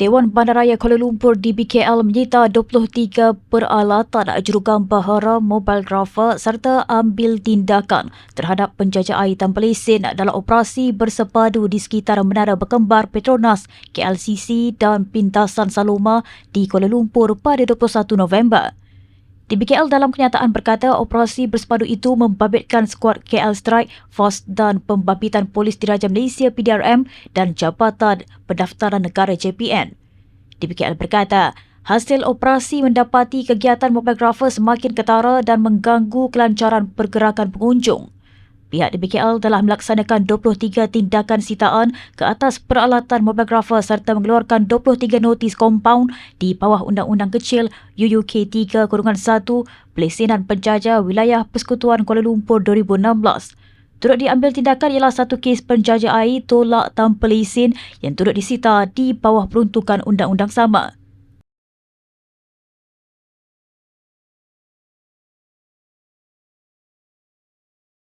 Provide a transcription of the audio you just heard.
Dewan Bandaraya Kuala Lumpur DBKL menyita 23 peralatan jurugambar haram mobilgrapher serta ambil tindakan terhadap penjajah air tanpa lesen dalam operasi bersepadu di sekitar Menara Berkembar Petronas KLCC dan Pintasan Saloma di Kuala Lumpur pada 21 November. DBKL dalam kenyataan berkata operasi bersepadu itu membabitkan skuad KL Strike, Force dan Pembabitan Polis Diraja Malaysia PDRM dan Jabatan Pendaftaran Negara JPN. DBKL berkata, hasil operasi mendapati kegiatan mobilgrafer semakin ketara dan mengganggu kelancaran pergerakan pengunjung. Pihak DBKL telah melaksanakan 23 tindakan sitaan ke atas peralatan mobilgrafer serta mengeluarkan 23 notis kompaun di bawah Undang-Undang Kecil UUK 3-1 Pelesenan Penjajah Wilayah Persekutuan Kuala Lumpur 2016. Turut diambil tindakan ialah satu kes penjajah air tolak tanpa lesen yang turut disita di bawah peruntukan undang-undang sama.